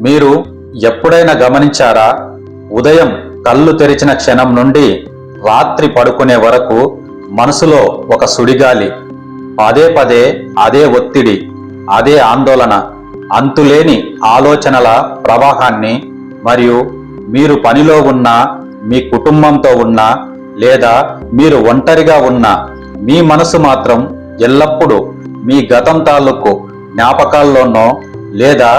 మీరు ఎప్పుడైనా గమనించారా? ఉదయం కళ్ళు తెరిచిన క్షణం నుండి రాత్రి పడుకునే వరకు మనసులో ఒక సుడిగాలి. పదే పదే అదే ఒత్తిడి అదే ఆందోళన అంతులేని ఆలోచనల ప్రవాహాన్ని మరియు మీరు పనిలో ఉన్న మీ కుటుంబంతో ఉన్న లేదా మీరు ఒంటరిగా ఉన్న మీ మనసు మాత్రం ఎల్లప్పుడూ మీ గతం తాలూకు జ్ఞాపకాల్లోనో లేదా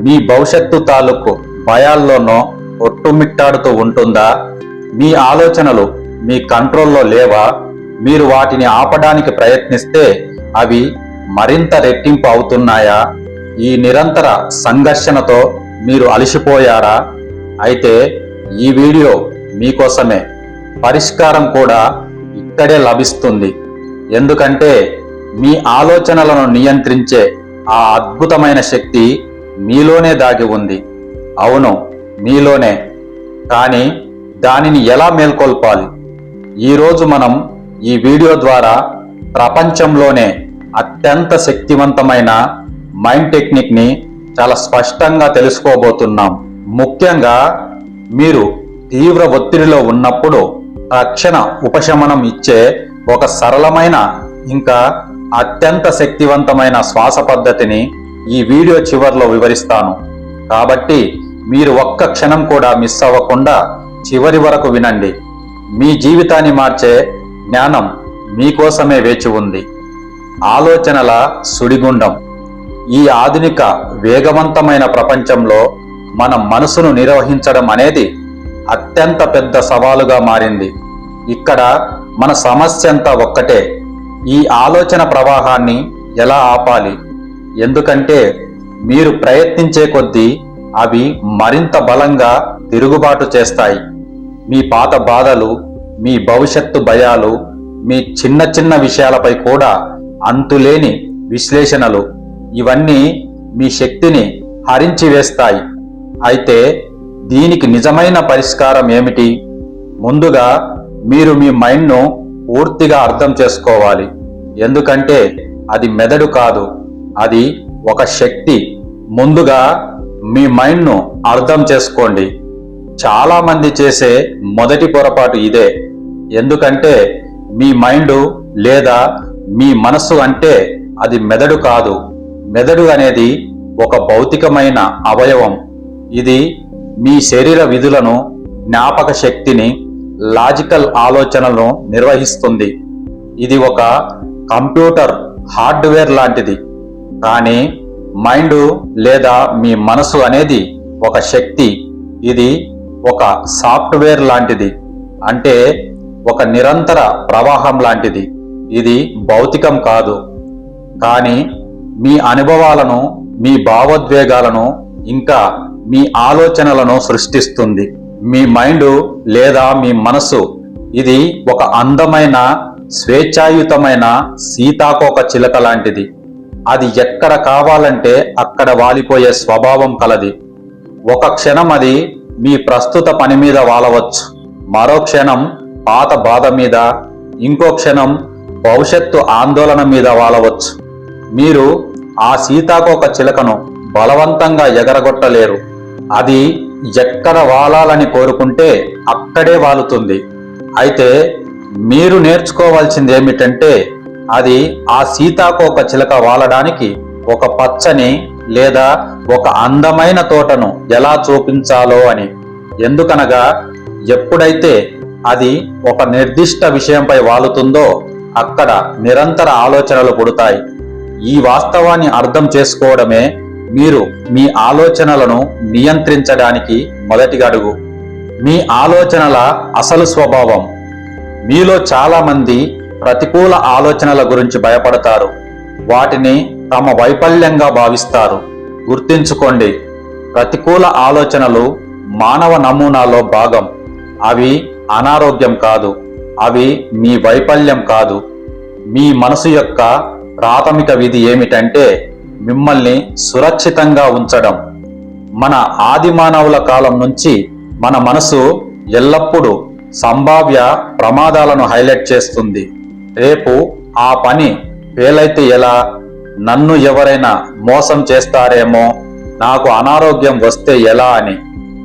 మీ భవిష్యత్తు తాలూకు భయాల్లోనో ఒట్టుమిట్టాడుతూ ఉంటుందా? మీ ఆలోచనలు మీ కంట్రోల్లో లేవా? మీరు వాటిని ఆపడానికి ప్రయత్నిస్తే అవి మరింత రెట్టింపు అవుతున్నాయా? ఈ నిరంతర సంఘర్షణతో మీరు అలసిపోయారా? అయితే ఈ వీడియో మీకోసమే. పరిష్కారం కూడా ఇక్కడే లభిస్తుంది. ఎందుకంటే మీ ఆలోచనలను నియంత్రించే ఆ అద్భుతమైన శక్తి మీలోనే దాగి ఉంది. అవును మీలోనే. కానీ దానిని ఎలా మేల్కొల్పాలి? ఈరోజు మనం ఈ వీడియో ద్వారా ప్రపంచంలోనే అత్యంత శక్తివంతమైన మైండ్ టెక్నిక్ని చాలా స్పష్టంగా తెలుసుకోబోతున్నాం. ముఖ్యంగా మీరు తీవ్ర ఒత్తిడిలో ఉన్నప్పుడు తక్షణ ఉపశమనం ఇచ్చే ఒక సరళమైన ఇంకా అత్యంత శక్తివంతమైన శ్వాస పద్ధతిని ఈ వీడియో చివర్లో వివరిస్తాను. కాబట్టి మీరు ఒక్క క్షణం కూడా మిస్ అవ్వకుండా చివరి వరకు వినండి. మీ జీవితాన్ని మార్చే జ్ఞానం మీకోసమే వేచి ఉంది. ఆలోచనల సుడిగుండం. ఈ ఆధునిక వేగవంతమైన ప్రపంచంలో మన మనసును నిర్వహించడం అనేది అత్యంత పెద్ద సవాలుగా మారింది. ఇక్కడ మన సమస్య అంతా ఒక్కటే. ఈ ఆలోచన ప్రవాహాన్ని ఎలా ఆపాలి? ఎందుకంటే మీరు ప్రయత్నించే కొద్దీ అవి మరింత బలంగా తిరుగుబాటు చేస్తాయి. మీ పాత బాధలు మీ భవిష్యత్తు భయాలు మీ చిన్న చిన్న విషయాలపై కూడా అంతులేని విశ్లేషణలు ఇవన్నీ మీ శక్తిని హరించి వేస్తాయి. అయితే దీనికి నిజమైన పరిష్కారం ఏమిటి? ముందుగా మీరు మీ మైండ్ను పూర్తిగా అర్థం చేసుకోవాలి. ఎందుకంటే అది మెదడు కాదు. అది ఒక శక్తి. ముందుగా మీ మైండ్ను అర్థం చేసుకోండి. చాలామంది చేసే మొదటి పొరపాటు ఇదే. ఎందుకంటే మీ మైండ్ లేదా మీ మనస్సు అంటే అది మెదడు కాదు. మెదడు అనేది ఒక భౌతికమైన అవయవం. ఇది మీ శరీర విధులను జ్ఞాపక శక్తిని లాజికల్ ఆలోచనలను నిర్వహిస్తుంది. ఇది ఒక కంప్యూటర్ హార్డ్వేర్ లాంటిది. కానీ మైండ్ లేదా మీ మనసు అనేది ఒక శక్తి. ఇది ఒక సాఫ్ట్వేర్ లాంటిది. అంటే ఒక నిరంతర ప్రవాహం లాంటిది. ఇది భౌతికం కాదు. కానీ మీ అనుభవాలను మీ భావోద్వేగాలను ఇంకా మీ ఆలోచనలను సృష్టిస్తుంది. మీ మైండ్ లేదా మీ మనసు. ఇది ఒక అందమైన స్వేచ్ఛాయుతమైన సీతాకోక చిలక లాంటిది. అది ఎక్కడ కావాలంటే అక్కడ వాలిపోయే స్వభావం కలది. ఒక క్షణం అది మీ ప్రస్తుత పని మీద వాలవచ్చు. మరో క్షణం పాత బాధ మీద ఇంకో క్షణం భవిష్యత్తు ఆందోళన మీద వాలవచ్చు. మీరు ఆ సీతాకోక చిలకను బలవంతంగా ఎగరగొట్టలేరు. అది ఎక్కడ వాలాలని కోరుకుంటే అక్కడే వాలుతుంది. అయితే మీరు నేర్చుకోవాల్సింది ఏమిటంటే అది ఆ సీతాకోక చిలక వాలడానికి ఒక పచ్చని లేదా ఒక అందమైన తోటను ఎలా చూపించాలో అని. ఎందుకనగా ఎప్పుడైతే అది ఒక నిర్దిష్ట విషయంపై వాలుతుందో అక్కడ నిరంతర ఆలోచనలు పుడతాయి. ఈ వాస్తవాన్ని అర్థం చేసుకోవడమే మీరు మీ ఆలోచనలను నియంత్రించడానికి మొదటి అడుగు మీ ఆలోచనల అసలు స్వభావం. మీలో చాలామంది ప్రతికూల ఆలోచనల గురించి భయపడతారు. వాటిని తమ వైఫల్యంగా భావిస్తారు. గుర్తించుకోండి ప్రతికూల ఆలోచనలు మానవ నమూనాలో భాగం. అవి అనారోగ్యం కాదు అవి మీ వైఫల్యం కాదు. మీ మనసు యొక్క ప్రాథమిక విధి ఏమిటంటే మిమ్మల్ని సురక్షితంగా ఉంచడం. మన ఆది మానవుల కాలం నుంచి మన మనసు ఎల్లప్పుడూ సంభావ్య ప్రమాదాలను హైలైట్ చేస్తుంది. రేపు ఆ పని ఫెయిలైతే ఎలా? నన్ను ఎవరైనా మోసం చేస్తారేమో? నాకు అనారోగ్యం వస్తే ఎలా అని.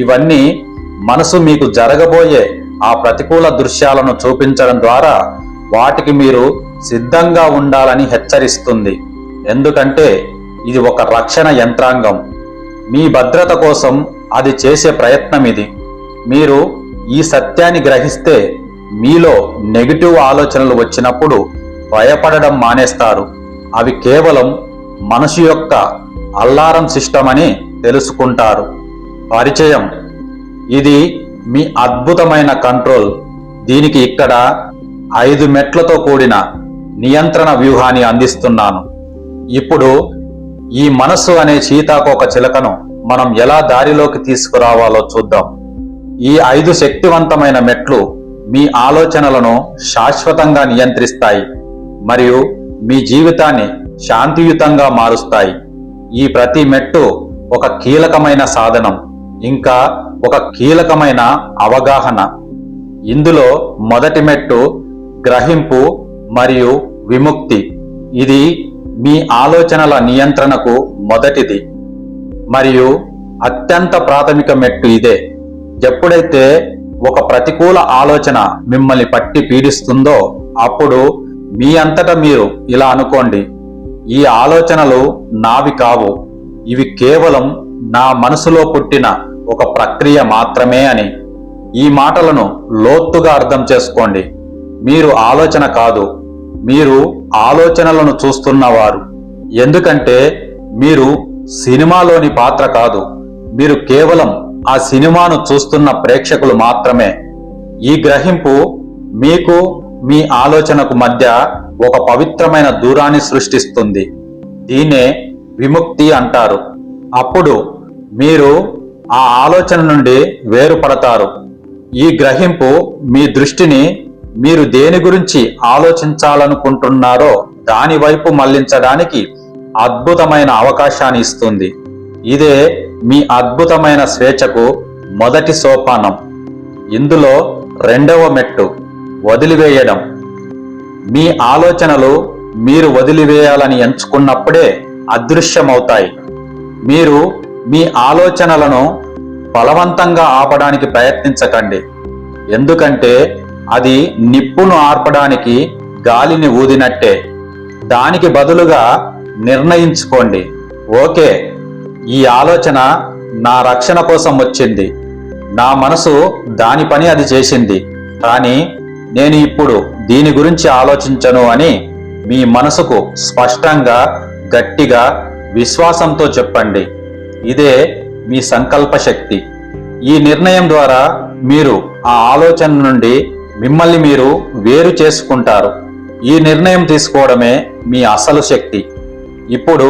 ఇవన్నీ మనసు మీకు జరగబోయే ఆ ప్రతికూల దృశ్యాలను చూపించడం ద్వారా వాటికి మీరు సిద్ధంగా ఉండాలని హెచ్చరిస్తుంది. ఎందుకంటే ఇది ఒక రక్షణ యంత్రాంగం. మీ భద్రత కోసం అది చేసే ప్రయత్నం ఇది. మీరు ఈ సత్యాన్ని గ్రహిస్తే మీలో నెగిటివ్ ఆలోచనలు వచ్చినప్పుడు భయపడడం మానేస్తారు. అవి కేవలం మనసు యొక్క అల్లారం సిస్టమ్ అని తెలుసుకుంటారు. పరిచయం. ఇది మీ అద్భుతమైన కంట్రోల్. దీనికి ఇక్కడ ఐదు మెట్లతో కూడిన నియంత్రణ వ్యూహాన్ని అందిస్తున్నాను. ఇప్పుడు ఈ మనస్సు అనే సీతాకోక చిలకను మనం ఎలా దారిలోకి తీసుకురావాలో చూద్దాం. ఈ ఐదు శక్తివంతమైన మెట్లు మీ ఆలోచనలను శాశ్వతంగా నియంత్రిస్తాయి మరియు మీ జీవితాన్ని శాంతియుతంగా మారుస్తాయి. ఈ ప్రతి మెట్టు ఒక కీలకమైన సాధనం ఇంకా ఒక కీలకమైన అవగాహన. ఇందులో మొదటి మెట్టు గ్రహింపు మరియు విముక్తి. ఇది మీ ఆలోచనల నియంత్రణకు మొదటిది. మరియు అత్యంత ప్రాథమిక మెట్టు ఇదే. ఎప్పుడైతే ఒక ప్రతికూల ఆలోచన మిమ్మల్ని పట్టి పీడిస్తుందో అప్పుడు మీ అంతటా మీరు ఇలా అనుకోండి ఈ ఆలోచనలు నావి కావు ఇవి కేవలం నా మనసులో పుట్టిన ఒక ప్రక్రియ మాత్రమే అని. ఈ మాటలను లోతుగా అర్థం చేసుకోండి. మీరు ఆలోచన కాదు మీరు ఆలోచనలను చూస్తున్నవారు. ఎందుకంటే మీరు సినిమాలోని పాత్ర కాదు మీరు కేవలం ఆ సినిమాను చూస్తున్న ప్రేక్షకులు మాత్రమే ఈ గ్రహింపు మీకు మీ ఆలోచనకు మధ్య ఒక పవిత్రమైన దూరాన్ని సృష్టిస్తుంది. దీనే విముక్తి అంటారు. అప్పుడు మీరు ఆ ఆలోచన నుండి వేరుపడతారు. ఈ గ్రహింపు మీ దృష్టిని మీరు దేని గురించి ఆలోచించాలనుకుంటున్నారో దాని వైపు మళ్ళించడానికి అద్భుతమైన అవకాశాన్ని ఇస్తుంది. ఇదే మీ అద్భుతమైన స్వేచ్ఛకు మొదటి సోపానం. ఇందులో రెండవ మెట్టు వదిలివేయడం. మీ ఆలోచనలు మీరు వదిలివేయాలని ఎంచుకున్నప్పుడే అదృశ్యమవుతాయి. మీరు మీ ఆలోచనలను బలవంతంగా ఆపడానికి ప్రయత్నించకండి. ఎందుకంటే అది నిప్పును ఆర్పడానికి గాలిని ఊదినట్టే. దానికి బదులుగా నిర్ణయించుకోండి. ఓకే. ఈ ఆలోచన నా రక్షణ కోసం వచ్చింది. నా మనసు దాని పని అది చేసింది. కానీ నేను ఇప్పుడు దీని గురించి ఆలోచించను అని మీ మనసుకు స్పష్టంగా గట్టిగా విశ్వాసంతో చెప్పండి. ఇదే మీ సంకల్ప శక్తి. ఈ నిర్ణయం ద్వారా మీరు ఆ ఆలోచన నుండి మిమ్మల్ని మీరు వేరు చేసుకుంటారు. ఈ నిర్ణయం తీసుకోవడమే మీ అసలు శక్తి. ఇప్పుడు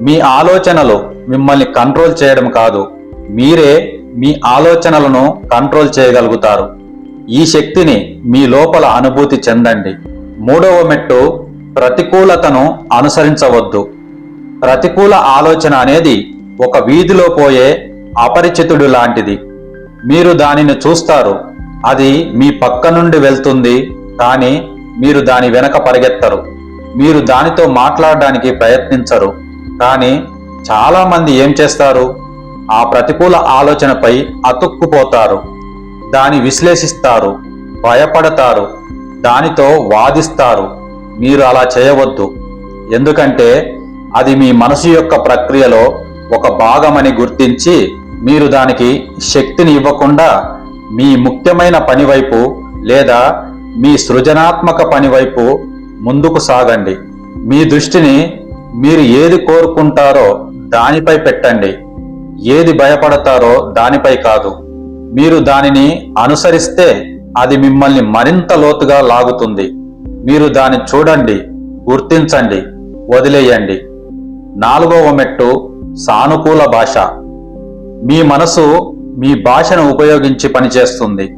మీ ఆలోచనలు మిమ్మల్ని కంట్రోల్ చేయడం కాదు. మీరే మీ ఆలోచనలను కంట్రోల్ చేయగలుగుతారు. ఈ శక్తిని మీ లోపల అనుభూతి చెందండి. మూడవ మెట్టు ప్రతికూలతను అనుసరించవద్దు. ప్రతికూల ఆలోచన అనేది ఒక వీధిలో పోయే అపరిచితుడు లాంటిది. మీరు దానిని చూస్తారు. అది మీ పక్క నుండి వెళ్తుంది కానీ మీరు దాని వెనక పరిగెత్తరు. మీరు దానితో మాట్లాడడానికి ప్రయత్నించరు కానీ చాలామంది ఏం చేస్తారు? ఆ ప్రతికూల ఆలోచనపై అతుక్కుపోతారు. దాని విశ్లేషిస్తారు. భయపడతారు. దానితో వాదిస్తారు. మీరు అలా చేయవద్దు. ఎందుకంటే అది మీ మనసు యొక్క ప్రక్రియలో ఒక భాగమని గుర్తించి మీరు దానికి శక్తిని ఇవ్వకుండా మీ ముఖ్యమైన పనివైపు లేదా మీ సృజనాత్మక పనివైపు ముందుకు సాగండి. మీ దృష్టిని మీరు ఏది కోరుకుంటారో దానిపై పెట్టండి. ఏది భయపడతారో దానిపై కాదు. మీరు దానిని అనుసరిస్తే అది మిమ్మల్ని మరింత లోతుగా లాగుతుంది. మీరు దాన్ని చూడండి గుర్తించండి వదిలేయండి. నాలుగవ మెట్టు సానుకూల భాష. మీ మనసు మీ భాషను ఉపయోగించి పనిచేస్తుంది.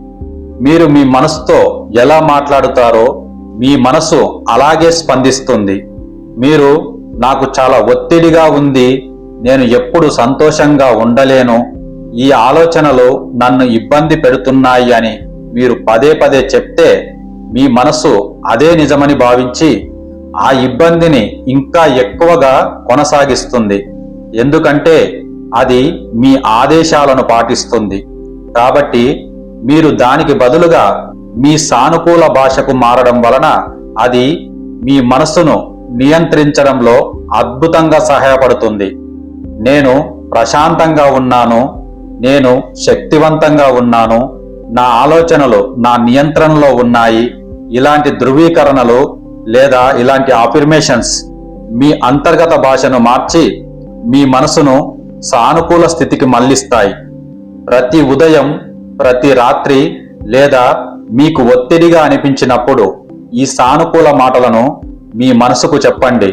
మీరు మీ మనసుతో ఎలా మాట్లాడుతారో మీ మనసు అలాగే స్పందిస్తుంది. మీరు నాకు చాలా ఒత్తిడిగా ఉంది నేను ఎప్పుడు సంతోషంగా ఉండలేను. ఈ ఆలోచనలు నన్ను ఇబ్బంది పెడుతున్నాయి అని మీరు పదే పదే చెప్తే మీ మనసు అదే నిజమని భావించి ఆ ఇబ్బందిని ఇంకా ఎక్కువగా కొనసాగిస్తుంది. ఎందుకంటే అది మీ ఆదేశాలను పాటిస్తుంది. కాబట్టి మీరు దానికి బదులుగా మీ సానుకూల భాషకు మారడం వలన అది మీ మనస్సును నియంత్రించడంలో అద్భుతంగా సహాయపడుతుంది. నేను ప్రశాంతంగా ఉన్నాను నేను శక్తివంతంగా ఉన్నాను నా ఆలోచనలు నా నియంత్రణలో ఉన్నాయి ఇలాంటి ధృవీకరణలు లేదా ఇలాంటి అఫిర్మేషన్స్ మీ అంతర్గత భాషను మార్చి మీ మనసును సానుకూల స్థితికి మళ్ళిస్తాయి ప్రతి ఉదయం ప్రతి రాత్రి లేదా మీకు ఒత్తిడిగా అనిపించినప్పుడు ఈ సానుకూల మాటలను మీ మనసుకు చెప్పండి.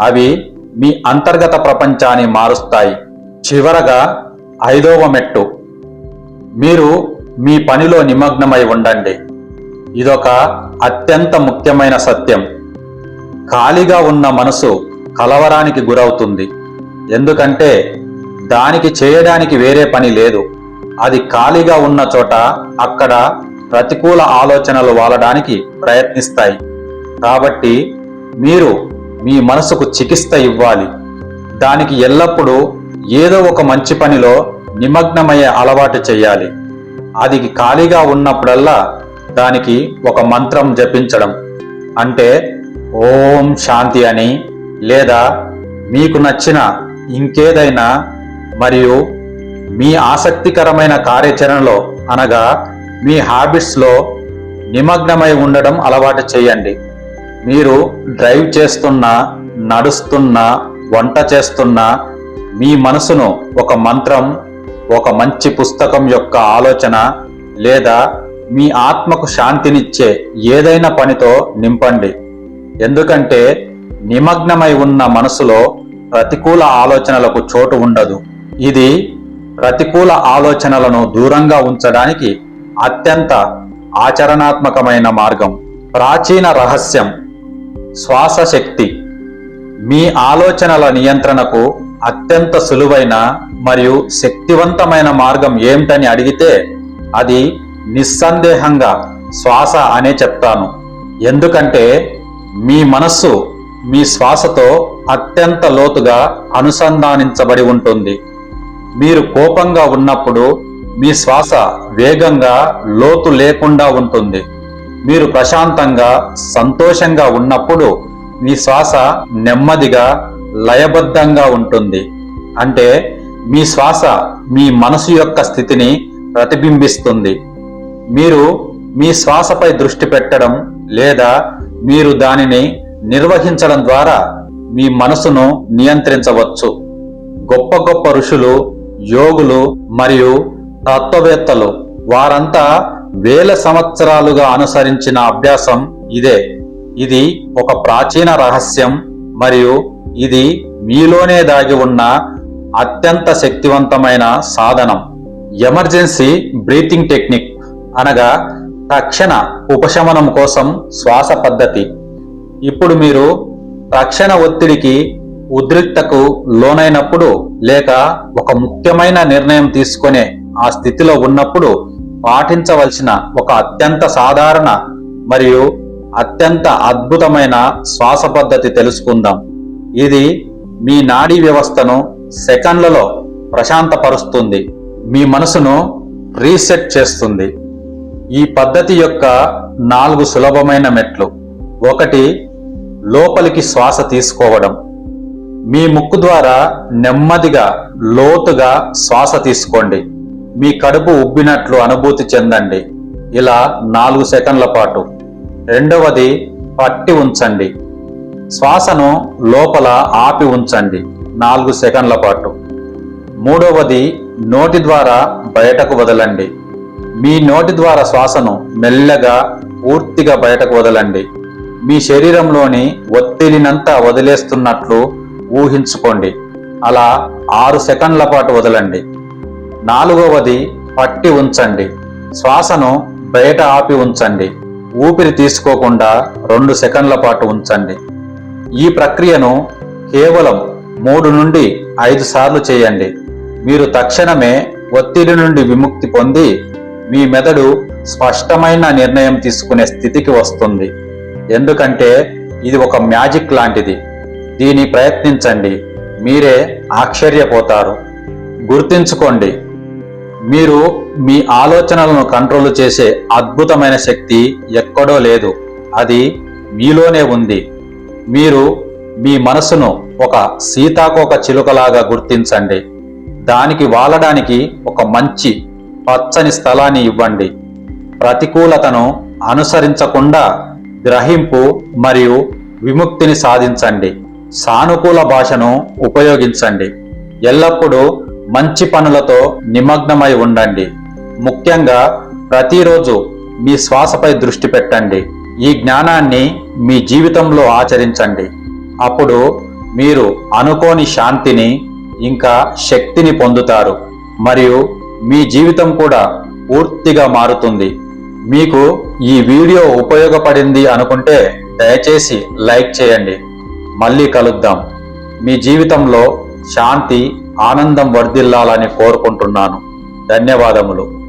అవి మీ అంతర్గత ప్రపంచాన్ని మారుస్తాయి. చివరగా ఐదవ మెట్టు. మీరు మీ పనిలో నిమగ్నమై ఉండండి. ఇదొక అత్యంత ముఖ్యమైన సత్యం. ఖాళీగా ఉన్న మనసు కలవరానికి గురవుతుంది. ఎందుకంటే దానికి చేయడానికి వేరే పని లేదు. అది ఖాళీగా ఉన్న చోట అక్కడ ప్రతికూల ఆలోచనలు వాలడానికి ప్రయత్నిస్తాయి. కాబట్టి మీరు మీ మనసుకు చికిత్స ఇవ్వాలి. దానికి ఎల్లప్పుడూ ఏదో ఒక మంచి పనిలో నిమగ్నమయ్యే అలవాటు చేయాలి. అది ఖాళీగా ఉన్నప్పుడల్లా దానికి ఒక మంత్రం జపించడం. అంటే ఓం శాంతి అని లేదా మీకు నచ్చిన ఇంకేదైనా మరియు మీ ఆసక్తికరమైన కార్యాచరణలో అనగా మీ హ్యాబిట్స్లో నిమగ్నమై ఉండడం అలవాటు చేయండి. మీరు డ్రైవ్ చేస్తున్నా నడుస్తున్నా వంట చేస్తున్నా మీ మనసును ఒక మంత్రం ఒక మంచి పుస్తకం యొక్క ఆలోచన లేదా మీ ఆత్మకు శాంతినిచ్చే ఏదైనా పనితో నింపండి. ఎందుకంటే నిమగ్నమై ఉన్న మనసులో ప్రతికూల ఆలోచనలకు చోటు ఉండదు. ఇది ప్రతికూల ఆలోచనలను దూరంగా ఉంచడానికి అత్యంత ఆచరణాత్మకమైన మార్గం. ప్రాచీన రహస్యం శ్వాస శక్తి మీ ఆలోచనల నియంత్రణకు అత్యంత సులువైన మరియు శక్తివంతమైన మార్గం ఏమిటని అడిగితే అది నిస్సందేహంగా శ్వాస అనే చెప్తాను. ఎందుకంటే మీ మనస్సు మీ శ్వాసతో అత్యంత లోతుగా అనుసంధానించబడి ఉంటుంది. మీరు కోపంగా ఉన్నప్పుడు మీ శ్వాస వేగంగా లోతు లేకుండా ఉంటుంది. మీరు ప్రశాంతంగా సంతోషంగా ఉన్నప్పుడు మీ శ్వాస నెమ్మదిగా లయబద్ధంగా ఉంటుంది. అంటే మీ శ్వాస మీ మనసు యొక్క స్థితిని ప్రతిబింబిస్తుంది. మీరు మీ శ్వాసపై దృష్టి పెట్టడం లేదా మీరు దానిని నిర్వహించడం ద్వారా మీ మనసును నియంత్రించవచ్చు. గొప్ప గొప్ప ఋషులు యోగులు మరియు తత్వవేత్తలు వారంతా వేల సంవత్సరాలుగా అనుసరించిన అభ్యాసం ఇదే. ఇది ఒక ప్రాచీన రహస్యం మరియు ఇది మీలోనే దాగి ఉన్న అత్యంత శక్తివంతమైన సాధనం. ఎమర్జెన్సీ బ్రీతింగ్ టెక్నిక్ అనగా తక్షణ ఉపశమనం కోసం శ్వాస పద్ధతి. ఇప్పుడు మీరు తక్షణ ఒత్తిడికి ఉద్రిక్తకు లోనైనప్పుడు లేక ఒక ముఖ్యమైన నిర్ణయం తీసుకునే ఆ స్థితిలో ఉన్నప్పుడు పాటించవలసిన ఒక అత్యంత సాధారణ మరియు అత్యంత అద్భుతమైన శ్వాస పద్ధతి తెలుసుకుందాం. ఇది మీ నాడీ వ్యవస్థను సెకండ్లలో ప్రశాంతపరుస్తుంది. మీ మనసును రీసెట్ చేస్తుంది. ఈ పద్ధతి యొక్క నాలుగు సులభమైన మెట్లు. ఒకటి లోపలికి శ్వాస తీసుకోవడం. మీ ముక్కు ద్వారా నెమ్మదిగా లోతుగా శ్వాస తీసుకోండి. మీ కడుపు ఉబ్బినట్లు అనుభూతి చెందండి. ఇలా నాలుగు సెకండ్ల పాటు. రెండవది పట్టి ఉంచండి. శ్వాసను లోపల ఆపి ఉంచండి. నాలుగు సెకండ్ల పాటు. మూడవది నోటి ద్వారా బయటకు వదలండి. మీ నోటి ద్వారా శ్వాసను మెల్లగా పూర్తిగా బయటకు వదలండి. మీ శరీరంలోని ఒత్తిడినంతా వదిలేస్తున్నట్లు ఊహించుకోండి. అలా ఆరు సెకండ్ల పాటు వదలండి. నాలుగవది పట్టి ఉంచండి. శ్వాసను బయట ఆపి ఉంచండి. ఊపిరి తీసుకోకుండా రెండు సెకండ్ల పాటు ఉంచండి. ఈ ప్రక్రియను కేవలం మూడు నుండి ఐదు సార్లు చేయండి. మీరు తక్షణమే ఒత్తిడి నుండి విముక్తి పొంది మీ మెదడు స్పష్టమైన నిర్ణయం తీసుకునే స్థితికి వస్తుంది. ఎందుకంటే ఇది ఒక మ్యాజిక్ లాంటిది. దీన్ని ప్రయత్నించండి. మీరే ఆశ్చర్యపోతారు. గుర్తించుకోండి మీరు మీ ఆలోచనలను కంట్రోల్ చేసే అద్భుతమైన శక్తి ఎక్కడో లేదు. అది మీలోనే ఉంది. మీరు మీ మనసును ఒక సీతాకోక చిలుకలాగా గుర్తించండి. దానికి వాలడానికి ఒక మంచి పచ్చని స్థలాన్ని ఇవ్వండి. ప్రతికూలతను అనుసరించకుండా గ్రహింపు మరియు విముక్తిని సాధించండి. సానుకూల భాషను ఉపయోగించండి. ఎల్లప్పుడూ మంచి పనులతో నిమగ్నమై ఉండండి. ముఖ్యంగా ప్రతిరోజు మీ శ్వాసపై దృష్టి పెట్టండి. ఈ జ్ఞానాన్ని మీ జీవితంలో ఆచరించండి. అప్పుడు మీరు అనుకోని శాంతిని ఇంకా శక్తిని పొందుతారు. మరియు మీ జీవితం కూడా పూర్తిగా మారుతుంది. మీకు ఈ వీడియో ఉపయోగపడింది అనుకుంటే దయచేసి లైక్ చేయండి. మళ్ళీ కలుద్దాం. మీ జీవితంలో శాంతి ఆనందం వర్ధిల్లాలని కోరుకుంటున్నాను. ధన్యవాదములు.